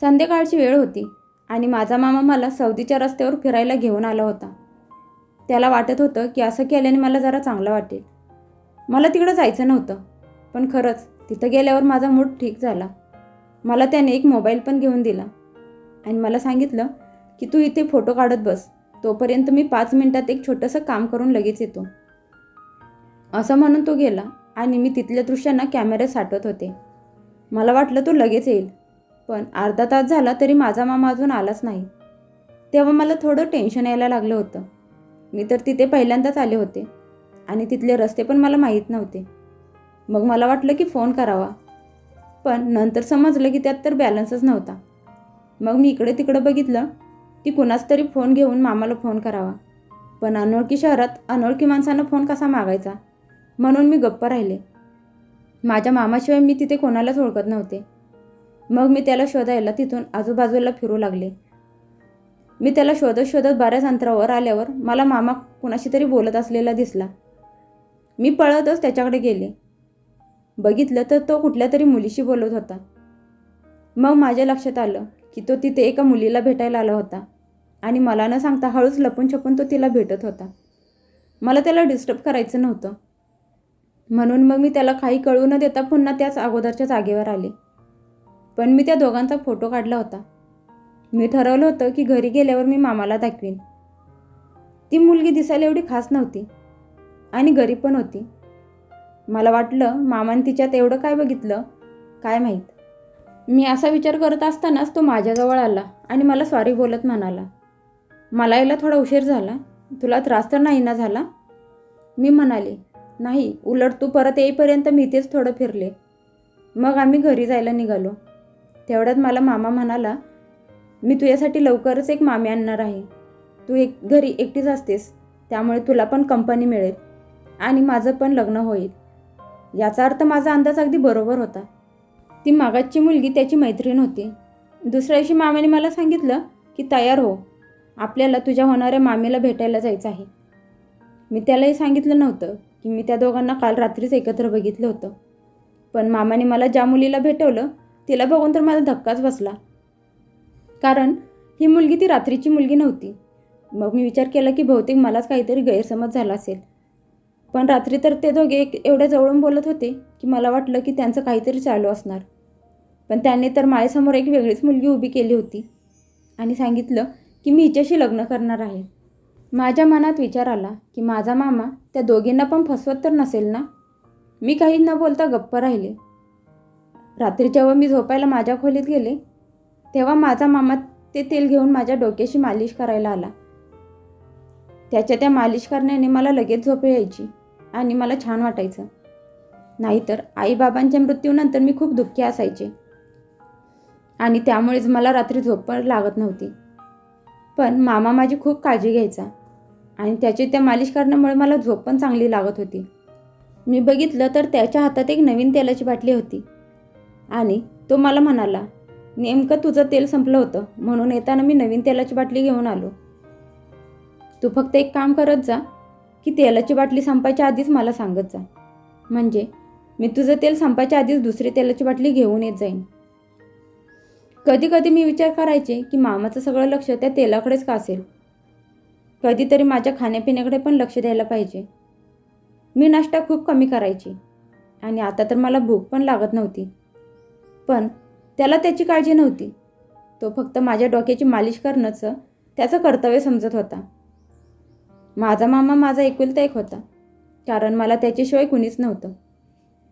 संध्याकाळची वेळ होती आणि माझा मामा मला सौदीच्या रस्त्यावर फिरायला घेऊन आला होता. त्याला वाटत होतं की असं केल्याने मला जरा चांगलं वाटेल. मला तिकडं जायचं नव्हतं पण खरंच तिथं गेल्यावर माझा मूड ठीक झाला. मला त्याने एक मोबाईल पण घेऊन दिला आणि मला सांगितलं की तू इथे फोटो काढत बस तोपर्यंत मी पाच मिनटात एक छोटंसं काम करून लगेच येतो. असं म्हणून तो गेला आणि मी तिथल्या दृश्यांना कॅमेऱ्यात साठवत होते. मला वाटलं तो लगेच येईल. पण अर्धा तास झाला तरी माझा मामा अजून आलाच नाही. तेव्हा मला थोडं टेन्शन यायला लागलं होतं. मी तर तिथे पहिल्यांदाच आले होते आणि तिथले रस्ते पण मला माहीत नव्हते. मग मला वाटलं की फोन करावा. पण नंतर समजलं की त्यात तर बॅलन्सच नव्हता. मग मी इकडे तिकडं बघितलं की कुणाच तरी फोन घेऊन मामाला फोन करावा. पण अनोळखी शहरात अनोळखी माणसानं फोन कसा मागायचा? म्हणून मी गप्प राहिले. माझ्या मामाशिवाय मी तिथे कोणालाच ओळखत नव्हते. मग मी त्याला शोधायला तिथून आजूबाजूला फिरू लागले. मी त्याला शोधत शोधत बऱ्याच अंतरावर आल्यावर मला मामा कुणाशी तरी बोलत असलेला दिसला. मी पळतच त्याच्याकडे गेले. बघितलं तर तो कुठल्या तरी मुलीशी बोलत होता. मग माझ्या लक्षात आलं की तो तिथे एका मुलीला भेटायला आला होता आणि मला न सांगता हळूच लपून छपून तो तिला भेटत होता. मला त्याला डिस्टर्ब करायचं नव्हतं. म्हणून मग मी त्याला काही कळू न देता पुन्हा त्याच अगोदरच्या जागेवर आले. पण मी त्या दोघांचा फोटो काढला होता. मी ठरवलं होतं की घरी गेल्यावर मी मामाला दाखवीन. ती मुलगी दिसायला एवढी खास नव्हती आणि गरीब पण होती. मला वाटलं मामाने तिच्यात एवढं काय बघितलं काय माहीत. मी असा विचार करत असतानाच तो माझ्याजवळ आला आणि मला सॉरी बोलत म्हणाला. मला यायला थोडा उशीर झाला. तुला त्रास तर नाही ना झाला? मी म्हणाले नाही उलट तू परत येईपर्यंत मी इथेच थोडं फिरले. मग आम्ही घरी जायला निघालो. तेवढ्यात मला मामा म्हणाला मी तुझ्यासाठी लवकरच एक मामी आणणार आहे. तू एक घरी एकटीच असतेस त्यामुळे तुला पण कंपनी मिळेल आणि माझं पण लग्न होईल. याचा अर्थ माझा अंदाज अगदी बरोबर होता. ती मागाची मुलगी त्याची मैत्रीण होती. दुसऱ्या दिवशी मामाने मला सांगितलं की तयार हो आपल्याला तुझ्या होणाऱ्या मामीला भेटायला जायचं आहे. मी त्यालाही सांगितलं नव्हतं की मी त्या दोघांना काल रात्रीच एकत्र बघितलं होतं. पण मामाने मला ज्या मुलीला भेटवलं तिला बघून तर माझा धक्काच बसला. कारण ही मुलगी ती रात्रीची मुलगी नव्हती. मग मी विचार केला की बहुतेक मलाच काहीतरी गैरसमज झाला असेल. पण रात्री तर ते दोघे एक एवढ्या जवळून बोलत होते की मला वाटलं की त्यांचं काहीतरी चालू असणार. पण त्यांनी तर माझ्यासमोर एक वेगळीच मुलगी उभी केली होती आणि सांगितलं की मी हिच्याशी लग्न करणार आहे. माझ्या मनात विचार आला की माझा मामा त्या दोघींना पण फसवत तर नसेल ना? मी काही न बोलता गप्प राहिले. रात्री जेव्हा मी झोपायला माझ्या खोलीत गेले. तेव्हा माझा मामा ते तेल घेऊन माझ्या डोक्याशी मालिश करायला आला. त्याच्या त्या मालिश करण्याने मला लगेच झोप यायची आणि मला छान वाटायचं. नाहीतर आईबाबांच्या मृत्यूनंतर मी खूप दुःखी असायचे. आणि त्यामुळेच मला रात्री झोप पण लागत नव्हती. पण मामा माझी खूप काळजी घ्यायचा आणि त्याची त्या मालिश करण्यामुळे मला झोप पण चांगली लागत होती. मी बघितलं तर त्याच्या हातात एक नवीन तेलाची बाटली होती. आणि तो मला म्हणाला नेमकं तुझं तेल संपलं होतं म्हणून येताना मी नवीन तेलाची बाटली घेऊन आलो. तू फक्त एक काम करत जा की तेलाची बाटली संपायच्या आधीच मला सांगत जा. म्हणजे मी तुझं तेल संपायच्या आधीच दुसरी तेलाची बाटली घेऊन येत जाईन. कधी कधी मी विचार करायचे की मामाचं सगळं लक्ष त्या तेलाकडेच का असेल? कधीतरी माझ्या खाण्यापिण्याकडे पण लक्ष द्यायला पाहिजे. मी नाश्ता खूप कमी करायची आणि आता तर मला भूक पण लागत नव्हती. पण त्याला त्याची काळजी नव्हती. तो फक्त माझ्या डोक्याची मालिश करणंचं त्याचं कर्तव्य समजत होता. माझा मामा माझा एकुलता एक होता कारण मला त्याच्याशिवाय कुणीच नव्हतं.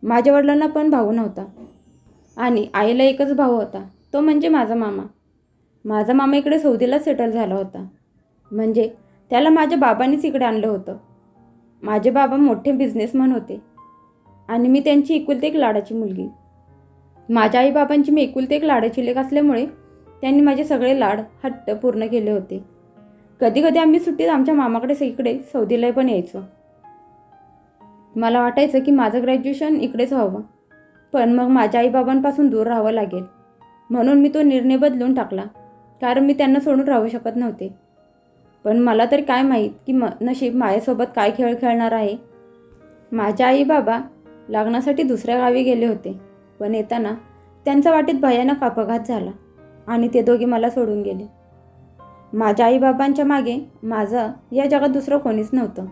माझ्या वडिलांना पण भाऊ नव्हता. आणि आईला एकच भाऊ होता तो म्हणजे माझा मामा. माझा मामा इकडे सौदीला सेटल झाला होता. म्हणजे त्याला माझ्या बाबांनीच इकडे आणलं होतं. माझे बाबा मोठे बिझनेसमॅन होते. आणि मी त्यांची एकुलते एक लाडाची मुलगी. माझ्या आईबाबांची मी एकुलते एक लाडाची लेख असल्यामुळे त्यांनी माझे सगळे लाड हट्ट पूर्ण केले होते. कधी कधी आम्ही सुट्टीत आमच्या मामाकडे इकडे सौदीला पण यायचो. मला वाटायचं की माझं ग्रॅज्युएशन इकडेच व्हावं. पण मग माझ्या आईबाबांपासून दूर राहावं लागेल. म्हणून मी तो निर्णय बदलून टाकला. कारण मी त्यांना सोडून राहू शकत नव्हते. पण मला तर काय माहीत की म नशीब माझ्यासोबत काय खेळ खेळणार आहे? माझ्या आईबाबा लग्नासाठी दुसऱ्या गावी गेले होते. पण येताना त्यांचा वाटेत भयानक अपघात झाला आणि ते दोघे मला सोडून गेले. माझ्या आईबाबांच्या मागे माझं या जगात दुसरं कोणीच नव्हतं.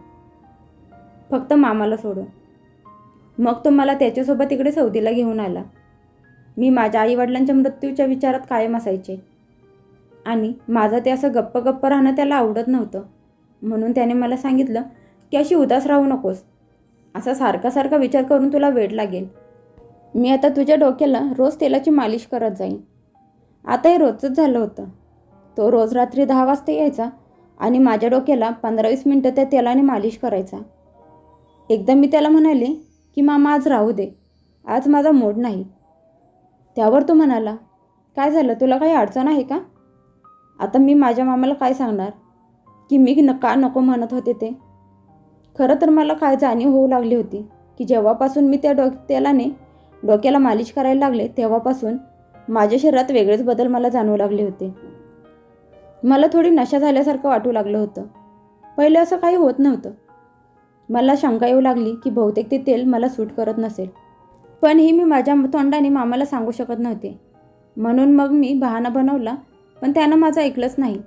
फक्त मामाला सोडून. मग तो मला त्याच्यासोबत इकडे सौदीला घेऊन आला. मी माझ्या आईवडिलांच्या मृत्यूच्या विचारात कायम असायचे. आणि माझं ते असं गप्प गप्प राहणं त्याला आवडत नव्हतं. म्हणून त्याने मला सांगितलं की अशी उदास राहू नकोस. असा सारखा सारखा विचार करून तुला वेळ लागेल. मी आता तुझ्या डोक्याला रोज तेलाची मालिश करत जाईन. आता हे रोजच झालं होतं. तो रोज रात्री दहा वाजता यायचा आणि माझ्या डोक्याला पंधरा वीस मिनटं त्या तेलाने मालिश करायचा. एकदा मी त्याला म्हणाले की मामा आज राहू दे. आज माझा मूड नाही. त्यावर तो म्हणाला काय झालं? तुला काही अडचण आहे का? आता मी माझ्या मामाला काय सांगणार? की मी न का नको म्हणत होते ते? खरं तर मला काय जाणीव होऊ लागली होती की जेव्हापासून मी त्या डो तेलाने डोक्याला मालिश करायला लागले तेव्हापासून माझ्या शरीरात वेगळेच बदल मला जाणवू लागले होते. मला थोडी नशा झाल्यासारखं वाटू लागलं होतं. पहिले असं काही होत नव्हतं. मला शंका येऊ लागली की बहुतेक ते तेल मला सूट करत नसेल. पण ही मी माझ्या तोंडाने मामाला सांगू शकत नव्हते. म्हणून मग मी बहाणा बनवला पण त्यानं माझं ऐकलंच नाही.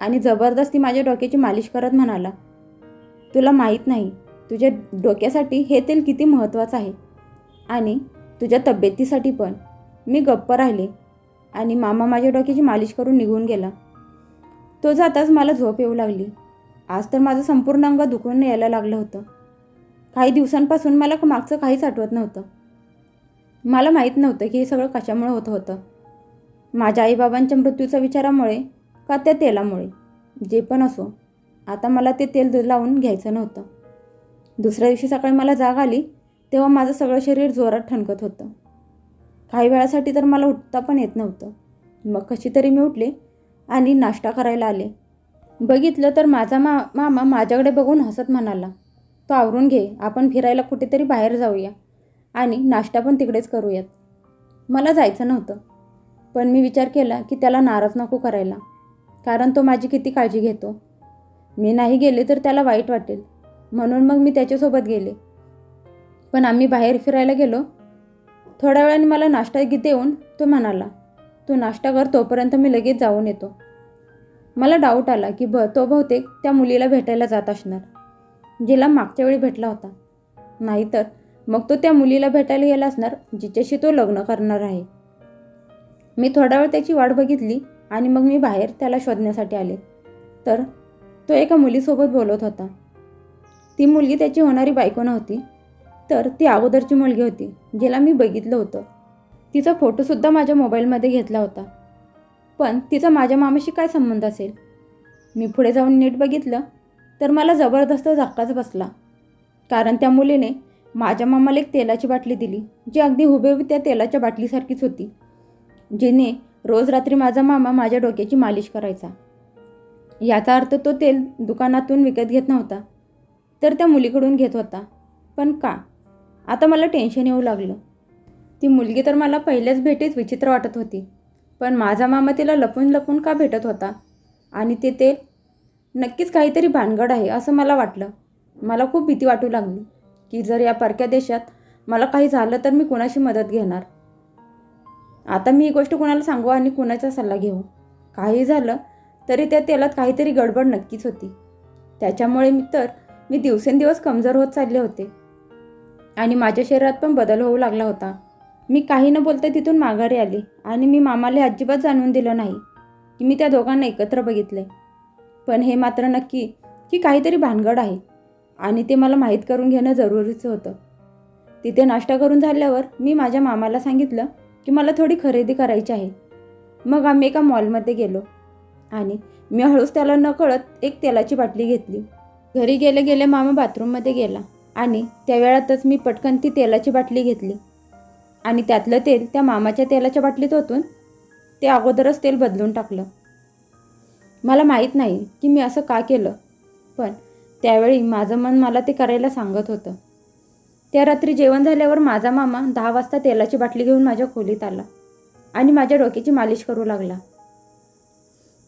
आणि जबरदस्ती माझ्या डोक्याची मालिश करत म्हणाला तुला माहीत नाही तुझ्या डोक्यासाठी हे तेल किती महत्त्वाचं आहे. आणि तुझ्या तब्येतीसाठी पण. मी गप्प राहिले आणि मामा माझ्या डोक्याची मालिश करून निघून गेला. तो जाताच मला झोप येऊ लागली. आज तर माझं संपूर्ण अंग दुखून यायला लागलं होतं. काही दिवसांपासून मला मागचं काहीच आठवत नव्हतं. मला माहीत नव्हतं की हे सगळं कशामुळे होतं होतं. माझ्या आईबाबांच्या मृत्यूच्या विचारामुळे का त्या तेलामुळे? जे पण असो आता मला ते तेल लावून घ्यायचं नव्हतं. दुसऱ्या दिवशी सकाळी मला जाग आली तेव्हा माझं सगळं शरीर जोरात ठणकत होतं. काही वेळासाठी तर मला उठता पण येत नव्हतं. मग कशी तरी मी उठले आणि नाश्ता करायला आले. बघितलं तर माझा मा मामा माझ्याकडे बघून हसत म्हणाला तो आवरून घे आपण फिरायला कुठेतरी बाहेर जाऊया आणि नाश्ता पण तिकडेच करूयात. मला जायचं नव्हतं पण मी विचार केला की त्याला नाराज नको करायला कारण तो माझी किती काळजी घेतो. मी नाही गेले तर त्याला वाईट वाटेल म्हणून मग मी त्याच्यासोबत गेले. पण आम्ही बाहेर फिरायला गेलो. थोड्या वेळाने मला नाश्ता देऊन तो म्हणाला तू नाश्ता कर तोपर्यंत मी लगेच जाऊन येतो. मला डाऊट आला की ब तो बहुतेक त्या मुलीला भेटायला जात असणार जिला मागच्या वेळी भेटला होता. नाहीतर मग तो त्या मुलीला भेटायला गेला असणार जिच्याशी तो लग्न करणार आहे. मी थोडा वेळ त्याची वाट बघितली आणि मग मी बाहेर त्याला शोधण्यासाठी आले. तर तो एका मुलीसोबत बोलत होता. ती मुलगी त्याची होणारी बायको नव्हती. तर ती अगोदरची मुलगी होती जिला मी बघितलं होतं. तिचा फोटोसुद्धा माझ्या मोबाईलमध्ये घेतला होता. पण तिचा माझ्या मामाशी काय संबंध असेल? मी पुढे जाऊन नीट बघितलं तर मला जबरदस्त धक्काच बसला. कारण त्या मुलीने माझ्या मामाला एक तेलाची बाटली दिली जी अगदी हुबेहूब त्या तेलाच्या बाटलीसारखीच होती जिने रोज रात्री माझा मामा माझ्या डोक्याची मालिश करायचा. याचा अर्थ तो तेल दुकानातून विकत घेत नव्हता तर त्या मुलीकडून घेत होता. पण का? आता मला टेन्शन येऊ लागलं. ती मुलगी तर मला पहिल्याच भेटीत विचित्र वाटत होती पण माझा मामा तिला लपून लपून का भेटत होता? आणि ते तेल नक्कीच काहीतरी भानगड आहे असं मला वाटलं. मला खूप भीती वाटू लागली की जर या परक्या देशात मला काही झालं तर मी कुणाशी मदत घेणार? आता मी ही गोष्ट कुणाला सांगू आणि कुणाचा सल्ला घेऊ? काही झालं तरी त्या तेलात काहीतरी गडबड नक्कीच होती. त्याच्यामुळे मी तर मी दिवसेंदिवस कमजोर होत चालले होते. आणि माझ्या शरीरात पण बदल होऊ लागला होता. मी काही न बोलता तिथून माघारी आली आणि मी मामाला अजिबात जाणून दिलं नाही. की मी त्या दोघांना एकत्र बघितले. पण हे मात्र नक्की की काहीतरी भानगड आहे आणि ते मला माहीत करून घेणं जरुरीचं होतं. तिथे नाश्ता करून झाल्यावर मी माझ्या मामाला सांगितलं की मला थोडी खरेदी करायची आहे. मग आम्ही एका मॉलमध्ये गेलो आणि मी हळूच त्याला न कळत एक तेलाची बाटली घेतली. घरी गेले गेले मामा बाथरूममध्ये गेला. आणि त्या वेळातच मी पटकन ती तेलाची बाटली घेतली. आणि त्यातलं तेल त्या मामाच्या तेलाच्या बाटलीत ओतून ते अगोदरच तेल बदलून टाकलं. मला माहीत नाही की मी असं का केलं पण त्यावेळी माझं मन मला ते करायला सांगत होतं. त्या रात्री जेवण झाल्यावर माझा मामा दहा वाजता तेलाची बाटली घेऊन माझ्या खोलीत आला आणि माझ्या डोक्याची मालिश करू लागला.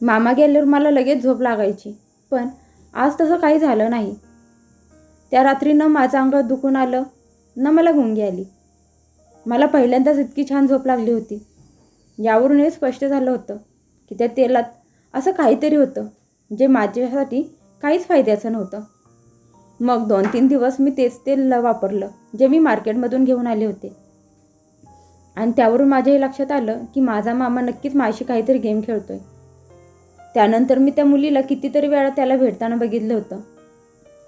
मामा गेल्यावर मला लगेच झोप लागायची पण आज तसं काही झालं नाही. त्या रात्री न माझं अंग दुखून आलं न मला गुंगी आली. मला पहिल्यांदाच इतकी छान झोप लागली होती. यावरून हे स्पष्ट झालं होतं की त्या तेलात असं काहीतरी होतं जे माझ्यासाठी काहीच फायद्याचं नव्हतं. मग दोन तीन दिवस मी तेच तेल वापरलं जे मी मार्केटमधून घेऊन आले होते. आणि त्यावरून माझ्या हे लक्षात आलं की माझा मामा नक्कीच माझी काहीतरी गेम खेळतोय. त्यानंतर मी त्या मुलीला कितीतरी वेळा त्याला भेटताना बघितलं होतं.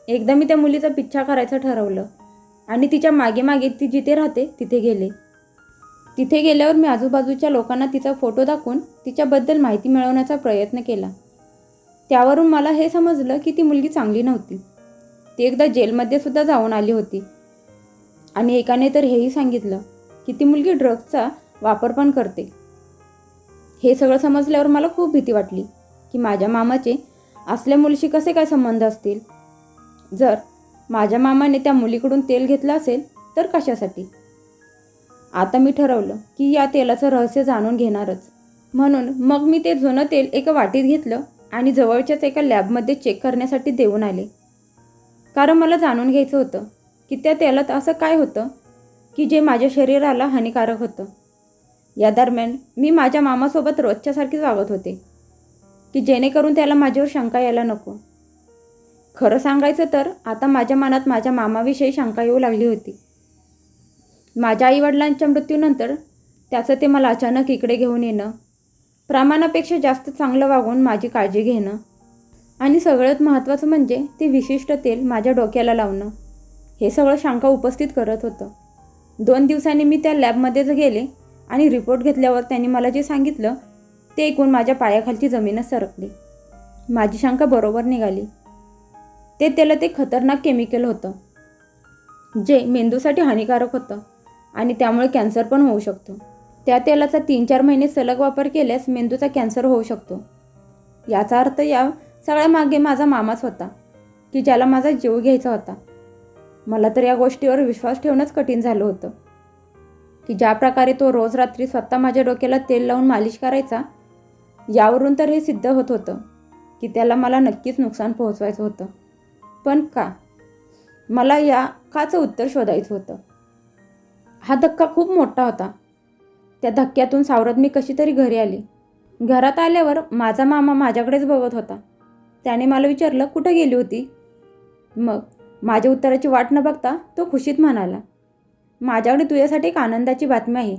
एकदा मी त्या मुलीचा पिच्छा करायचं ठरवलं आणि तिच्यामागे मागे ती जिथे राहते तिथे गेले. तिथे गेल्यावर मी आजूबाजूच्या लोकांना तिचा फोटो दाखवून तिच्याबद्दल माहिती मिळवण्याचा प्रयत्न केला. त्यावरून मला हे समजलं की ती मुलगी चांगली नव्हती. ती एकदा जेलमध्ये सुद्धा जाऊन आली होती. आणि एकाने तर हेही सांगितलं की ती मुलगी ड्रग्सचा वापर पण करते. हे सगळं समजल्यावर मला खूप भीती वाटली की माझ्या मामाचे असल्या मुलीशी कसे काय संबंध असतील? जर माझ्या मामाने त्या मुलीकडून तेल घेतलं असेल तर कशासाठी? आता मी ठरवलं की या तेलाचं रहस्य जाणून घेणारच. म्हणून मग मी ते जुनं तेल एका वाटीत घेतलं आणि जवळच्याच एका लॅबमध्ये चेक करण्यासाठी देऊन आले. कारण मला जाणून घ्यायचं होतं की त्या तेलात असं काय होतं की जे माझ्या शरीराला हानिकारक होतं. या दरम्यान मी माझ्या मामासोबत रोजच्यासारखीच वागत होते की जेणेकरून त्याला माझ्यावर शंका यायला नको. खरं सांगायचं तर आता माझ्या मनात माझ्या मामाविषयी शंका येऊ लागली होती. माझ्या आईवडिलांच्या मृत्यूनंतर त्याचं ते मला अचानक इकडे घेऊन येणं प्रमाणापेक्षा जास्त चांगलं वागून माझी काळजी घेणं आणि सगळ्यात महत्त्वाचं म्हणजे ते विशिष्ट तेल माझ्या डोक्याला लावणं हे सगळं शंका उपस्थित करत होतं. दोन दिवसांनी मी त्या लॅबमध्येच गेले आणि रिपोर्ट घेतल्यावर त्यांनी मला जे सांगितलं ते ऐकून माझ्या पायाखालची जमीनच सरकली. माझी शंका बरोबर निघाली. ते त्याला ते खतरनाक केमिकल होतं जे मेंदूसाठी हानिकारक होतं आणि त्यामुळे कॅन्सर पण होऊ शकतो. त्या तेलाचा तीन चार महिने सलग वापर केल्यास मेंदूचा कॅन्सर होऊ शकतो. याचा अर्थ या सगळ्यामागे माझा मामाच होता की ज्याला माझा जीव घ्यायचा होता. मला तर या गोष्टीवर विश्वास ठेवणंच कठीण झालं होतं की ज्या प्रकारे तो रोज रात्री स्वतः माझ्या डोक्याला तेल लावून मालिश करायचा यावरून तर हे सिद्ध होत होतं की त्याला मला नक्कीच नुकसान पोहोचवायचं होतं. पण का? मला या काचं उत्तर शोधायचं होतं. हा धक्का खूप मोठा होता. त्या धक्क्यातून सावरत मी कशी तरी घरी आली. घरात आल्यावर माझा मामा माझ्याकडेच बघत होता. त्याने मला विचारलं कुठं गेली होती? मग माझ्या उत्तराची वाट न बघता तो खुशीत म्हणाला माझ्याकडे तुझ्यासाठी एक आनंदाची बातमी आहे.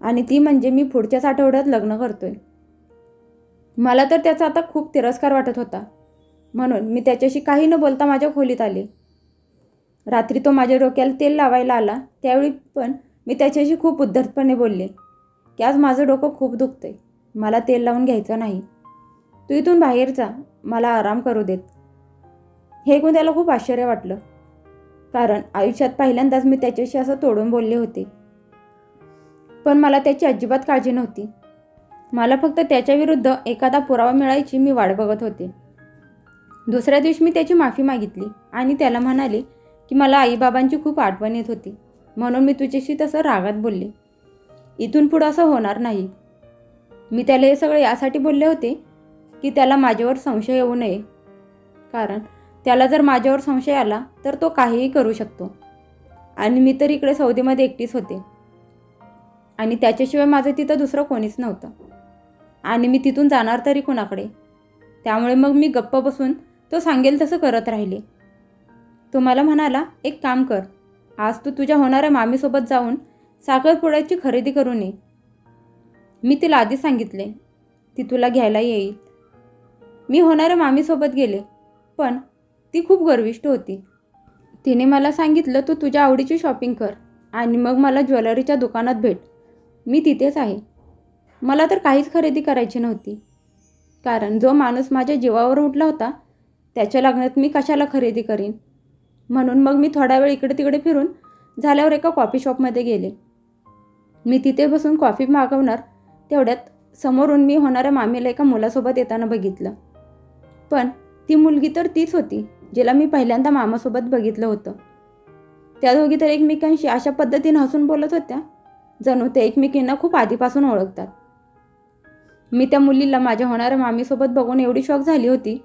आणि ती म्हणजे मी पुढच्याच आठवड्यात लग्न करतोय. मला तर त्याचा आता खूप तिरस्कार वाटत होता. म्हणून मी त्याच्याशी काही न बोलता माझ्या खोलीत आले. रात्री तो माझ्या डोक्याला तेल लावायला आला. त्यावेळी पण मी त्याच्याशी खूप उद्धटपणे बोलले की आज माझं डोकं खूप दुखतंय. मला तेल लावून घ्यायचं नाही. तू इथून बाहेर जा. मला आराम करू देत. हे ऐकून त्याला खूप आश्चर्य वाटलं. कारण आयुष्यात पहिल्यांदाच मी त्याच्याशी असं तोडून बोलले होते. पण मला त्याची अजिबात काळजी नव्हती. मला फक्त त्याच्याविरुद्ध एखादा पुरावा मिळायची मी वाट बघत होते. दुसऱ्या दिवशी मी त्याची माफी मागितली आणि त्याला म्हणाले की मला आईबाबांची खूप आठवण येत होती. म्हणून मी तुझ्याशी तसं रागात बोलले. इथून पुढं असं होणार नाही. मी त्याला हे सगळं यासाठी बोलले होते की त्याला माझ्यावर संशय येऊ नये. कारण त्याला जर माझ्यावर संशय आला तर तो काहीही करू शकतो. आणि मी तर इकडे सौदीमध्ये एकटीच होते. आणि त्याच्याशिवाय माझं तिथं दुसरं कोणीच नव्हतं. आणि मी तिथून जाणार तरी कोणाकडे? त्यामुळे मग मी गप्प बसून तो सांगेल तसं करत राहिले. तो मला म्हणाला एक काम कर आज तू तुझ्या होणाऱ्या मामीसोबत जाऊन साखरपुड्याची खरेदी करून ये. मी तिला आधी सांगितले ती तुला घ्यायला येईल. मी होणाऱ्या मामीसोबत गेले पण ती खूप गर्विष्ट होती. तिने मला सांगितलं तू तुझ्या आवडीची शॉपिंग कर आणि मग मला ज्वेलरीच्या दुकानात भेट. मी तिथेच आहे. मला तर काहीच खरेदी करायची नव्हती. कारण जो माणूस माझ्या जीवावर उठला होता त्याच्या लग्नात मी कशाला खरेदी करीन? म्हणून मग मी थोडा वेळ इकडे तिकडे फिरून झाल्यावर एका कॉफी शॉपमध्ये गेले. मी तिथे बसून कॉफी मागवणार तेवढ्यात समोरून मी होणाऱ्या मामीला एका मुलासोबत येताना बघितलं. पण ती मुलगी तर तीच होती जिला मी पहिल्यांदा मामासोबत बघितलं होतं. त्या दोघी तर एकमेकांशी अशा पद्धतीनं हसून बोलत होत्या जणू ते एकमेकींना खूप आधीपासून ओळखतात. मी त्या मुलीला माझ्या होणाऱ्या मामीसोबत बघून एवढी शॉक झाली होती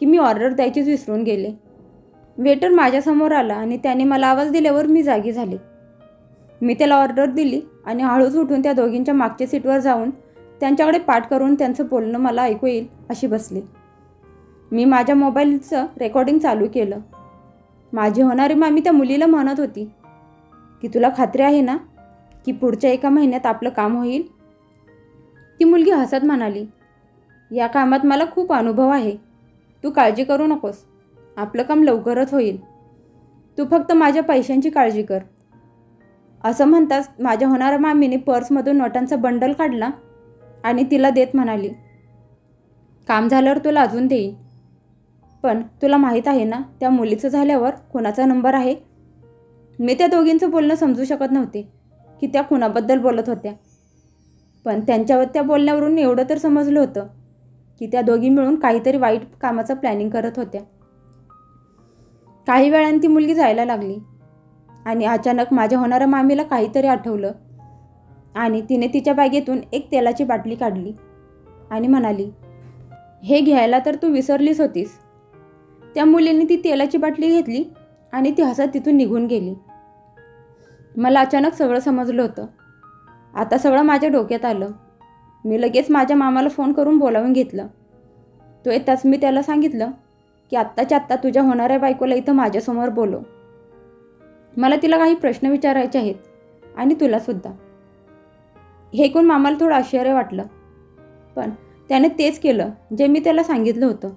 की मी ऑर्डर द्यायचीच विसरून गेले. वेटर माझ्यासमोर आला आणि त्याने मला आवाज दिल्यावर मी जागी झाले. मी त्याला ऑर्डर दिली आणि हळूच उठून त्या दोघींच्या मागच्या सीटवर जाऊन त्यांच्याकडे पाठ करून त्यांचं बोलणं मला ऐकू येईल अशी बसले. मी माझ्या मोबाईलचं रेकॉर्डिंग चालू केलं. माझी होणारी मामी त्या मुलीला म्हणत होती की तुला खात्री आहे ना की पुढच्या एका महिन्यात आपलं काम होईल? ती मुलगी हसत म्हणाली या कामात मला खूप अनुभव आहे. तू काळजी करू नकोस. आपलं काम लवकरच होईल. तू फक्त माझ्या पैशांची काळजी कर. असं म्हणताच माझ्या होणाऱ्या मामीने पर्समधून नोटांचा बंडल काढला आणि तिला देत म्हणाली काम झाल्यावर तुला अजून देईन. पण तुला माहीत आहे ना त्या मुलीचं झाल्यावर कोणाचा नंबर आहे. मी त्या दोघींचं बोलणं समजू शकत नव्हते की त्या कुणाबद्दल बोलत होत्या. पण त्यांच्यावर त्या बोलण्यावरून एवढं तर समजलं होतं. की त्या दोघी मिळून काहीतरी वाईट कामाचं प्लॅनिंग करत होत्या. काही वेळाने ती मुलगी जायला लागली. आणि अचानक माझ्या होणाऱ्या मामीला काहीतरी आठवलं. आणि तिने तिच्या बॅगेतून एक तेलाची बाटली काढली. आणि म्हणाली हे घ्यायला तर तू विसरलीच होतीस. त्या मुलीने ती तेलाची बाटली घेतली आणि ती हसत तिथून निघून गेली. मला अचानक सगळं समजलं होतं. आता सगळं माझ्या डोक्यात आलं. मी लगेच माझ्या मामाला फोन करून बोलावून घेतलं. तो येताच मी त्याला सांगितलं की आत्ताच्या आत्ता तुझ्या होणाऱ्या बायकोला इथं माझ्यासमोर बोलो मला तिला काही प्रश्न विचारायचे आहेत आणि तुलासुद्धा हे ऐकून मामाला थोडं आश्चर्य वाटलं. पण त्याने तेच केलं जे मी त्याला सांगितलं होतं.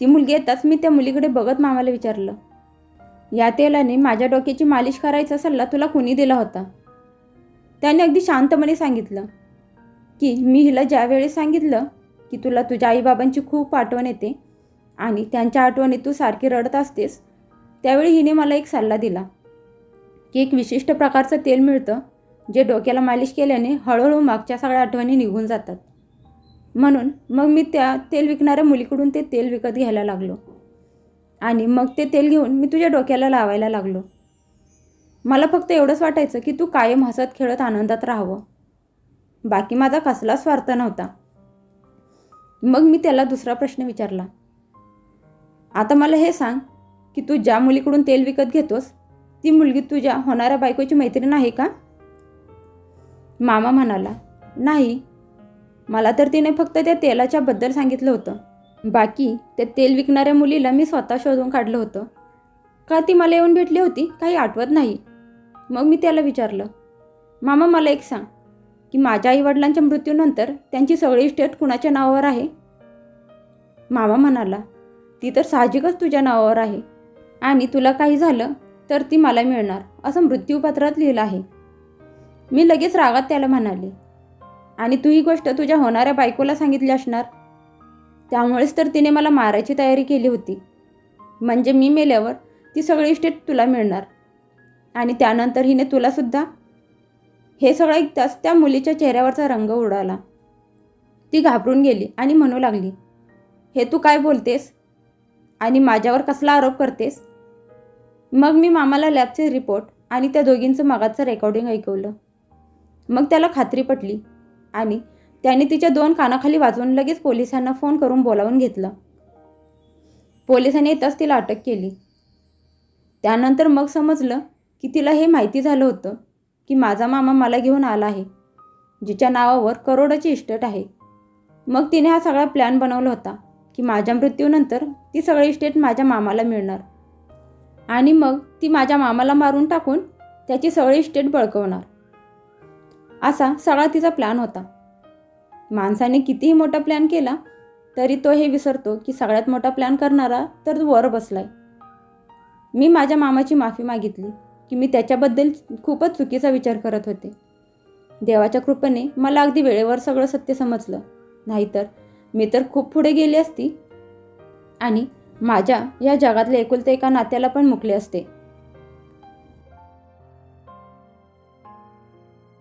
ती मुलगी येताच मी त्या मुलीकडे बघत मामाला विचारलं. या तेलाने माझ्या डोक्याची मालिश करायचा सल्ला तुला कुणी दिला होता? त्याने अगदी शांतपणे सांगितलं. की मी हिला ज्यावेळी सांगितलं की तुला तुझ्या आईबाबांची खूप आठवण येते आणि त्यांच्या आठवणीत तू सारखी रडत असतेस त्यावेळी हिने मला एक सल्ला दिला की एक विशिष्ट प्रकारचं तेल मिळतं जे डोक्याला मालिश केल्याने हळूहळू मागच्या सगळ्या आठवणी निघून जातात. म्हणून मग मी त्या तेल विकणाऱ्या मुलीकडून ते तेल विकत घ्यायला लागलो आणि मग ते तेल घेऊन मी तुझ्या डोक्याला लावायला लागलो. मला फक्त एवढंच वाटायचं की तू कायम हसत खेळत आनंदात राहावं. बाकी माझा कसला स्वार्थ नव्हता. मग मी त्याला दुसरा प्रश्न विचारला. आता मला हे सांग की तू ज्या मुलीकडून तेल विकत घेतोस ती मुलगी तुझ्या होणाऱ्या बायकोची मैत्रीण आहे का? मामा म्हणाला नाही. मला तर तिने फक्त त्या तेलाच्या बद्दल सांगितलं होतं. बाकी त्या तेल विकणाऱ्या मुलीला मी स्वतः शोधून काढलं होतं. का ती मला येऊन भेटली होती? काही आठवत नाही. मग मी त्याला विचारलं मामा मला एक सांग. की माझ्या आईवडिलांच्या मृत्यूनंतर त्यांची सगळी इस्टेट कुणाच्या नावावर आहे? मामा म्हणाला ती तर साहजिकच तुझ्या नावावर आहे. आणि तुला काही झालं तर ती मला मिळणार असं मृत्यूपत्रात लिहिलं आहे. मी लगेच रागात त्याला म्हणाले आणि तू ही गोष्ट तुझ्या होणाऱ्या बायकोला सांगितली असणार? त्यामुळेच तर तिने मला मारायची तयारी केली होती. म्हणजे मी मेल्यावर ती सगळी इस्टेट तुला मिळणार. आणि त्यानंतर हिने तुलासुद्धा हे सगळं ऐकताच त्या मुलीच्या चेहऱ्यावरचा रंग उडाला. ती घाबरून गेली आणि म्हणू लागली हे तू काय बोलतेस? आणि माझ्यावर कसला आरोप करतेस? मग मी मामाला लॅबचे रिपोर्ट आणि त्या दोघींचं मागाचं रेकॉर्डिंग ऐकवलं. मग त्याला खात्री पटली आणि त्याने तिच्या दोन कानाखाली वाजवून लगेच पोलिसांना फोन करून बोलावून घेतलं. पोलिसांनी येताच तिला अटक केली. त्यानंतर मग समजलं की तिला हे माहिती झालं होतं. की माझा मामा मला घेऊन आला आहे जिच्या नावावर करोडाची इस्टेट आहे. मग तिने हा सगळा प्लॅन बनवला होता की माझ्या मृत्यूनंतर ती सगळी इस्टेट माझ्या मामाला मिळणार. आणि मग ती माझ्या मामाला मारून टाकून त्याची सगळी इस्टेट बळकवणार. असा सगळा तिचा प्लॅन होता. माणसाने कितीही मोठा प्लॅन केला तरी तो हे विसरतो की सगळ्यात मोठा प्लॅन करणारा तर वर बसलाय. मी माझ्या मामाची माफी मागितली. की मी त्याच्याबद्दल खूपच चुकीचा विचार करत होते. देवाच्या कृपेने मला अगदी वेळेवर सगळं सत्य समजलं. नाहीतर मी तर खूप पुढे गेली असती. आणि माझ्या या जगातल्या एकुलत्या एका नात्याला पण मुकले असते.